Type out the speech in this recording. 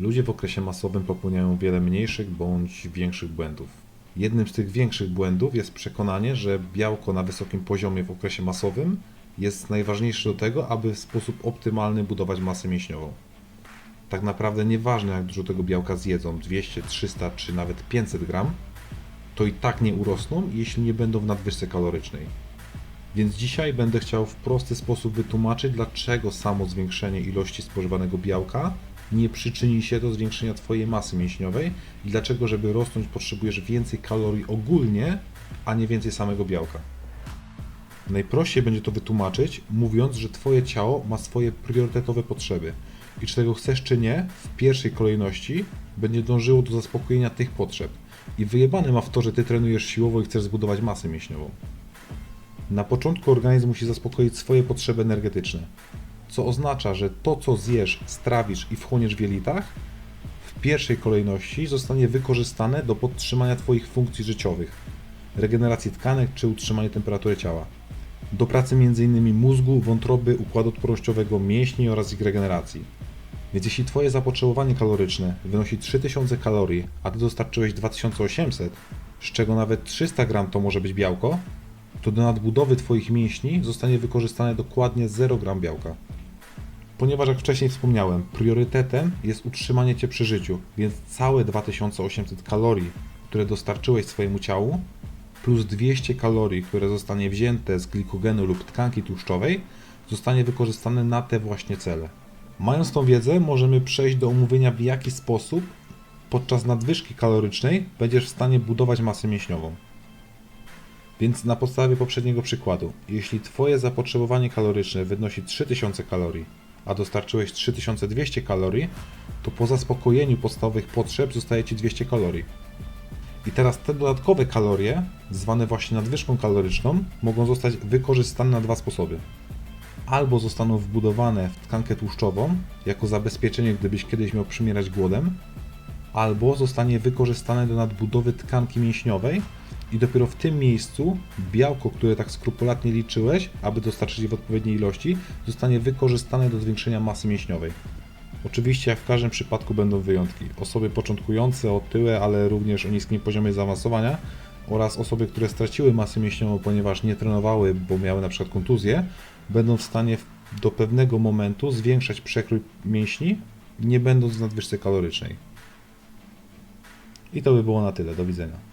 Ludzie w okresie masowym popełniają wiele mniejszych bądź większych błędów. Jednym z tych większych błędów jest przekonanie, że białko na wysokim poziomie w okresie masowym jest najważniejsze do tego, aby w sposób optymalny budować masę mięśniową. Tak naprawdę nieważne jak dużo tego białka zjedzą, 200, 300 czy nawet 500 gram, to i tak nie urosną, jeśli nie będą w nadwyżce kalorycznej. Więc dzisiaj będę chciał w prosty sposób wytłumaczyć, dlaczego samo zwiększenie ilości spożywanego białka nie przyczyni się do zwiększenia Twojej masy mięśniowej i dlaczego, żeby rosnąć, potrzebujesz więcej kalorii ogólnie, a nie więcej samego białka. Najprościej będzie to wytłumaczyć, mówiąc, że Twoje ciało ma swoje priorytetowe potrzeby i czy tego chcesz czy nie, w pierwszej kolejności będzie dążyło do zaspokojenia tych potrzeb. I wyjebane ma w to, że Ty trenujesz siłowo i chcesz zbudować masę mięśniową. Na początku organizm musi zaspokoić swoje potrzeby energetyczne, co oznacza, że to co zjesz, strawisz i wchłoniesz w jelitach, w pierwszej kolejności zostanie wykorzystane do podtrzymania Twoich funkcji życiowych, regeneracji tkanek czy utrzymania temperatury ciała, do pracy m.in. mózgu, wątroby, układu odpornościowego, mięśni oraz ich regeneracji. Więc jeśli Twoje zapotrzebowanie kaloryczne wynosi 3000 kalorii, a Ty dostarczyłeś 2800, z czego nawet 300 gram to może być białko, to do nadbudowy Twoich mięśni zostanie wykorzystane dokładnie 0 gram białka. Ponieważ jak wcześniej wspomniałem, priorytetem jest utrzymanie Cię przy życiu, więc całe 2800 kalorii, które dostarczyłeś swojemu ciału, plus 200 kalorii, które zostanie wzięte z glikogenu lub tkanki tłuszczowej, zostanie wykorzystane na te właśnie cele. Mając tą wiedzę, możemy przejść do omówienia, w jaki sposób podczas nadwyżki kalorycznej będziesz w stanie budować masę mięśniową. Więc na podstawie poprzedniego przykładu, jeśli Twoje zapotrzebowanie kaloryczne wynosi 3000 kalorii, a dostarczyłeś 3200 kalorii, to po zaspokojeniu podstawowych potrzeb zostaje Ci 200 kalorii. I teraz te dodatkowe kalorie, zwane właśnie nadwyżką kaloryczną, mogą zostać wykorzystane na dwa sposoby. Albo zostaną wbudowane w tkankę tłuszczową, jako zabezpieczenie, gdybyś kiedyś miał przymierać głodem, albo zostanie wykorzystane do nadbudowy tkanki mięśniowej i dopiero w tym miejscu białko, które tak skrupulatnie liczyłeś, aby dostarczyć je w odpowiedniej ilości, zostanie wykorzystane do zwiększenia masy mięśniowej. Oczywiście, jak w każdym przypadku, będą wyjątki. Osoby początkujące, otyłe, ale również o niskim poziomie zaawansowania oraz osoby, które straciły masę mięśniową, ponieważ nie trenowały, bo miały na przykład kontuzję, będą w stanie do pewnego momentu zwiększać przekrój mięśni, nie będąc w nadwyżce kalorycznej. I to by było na tyle. Do widzenia.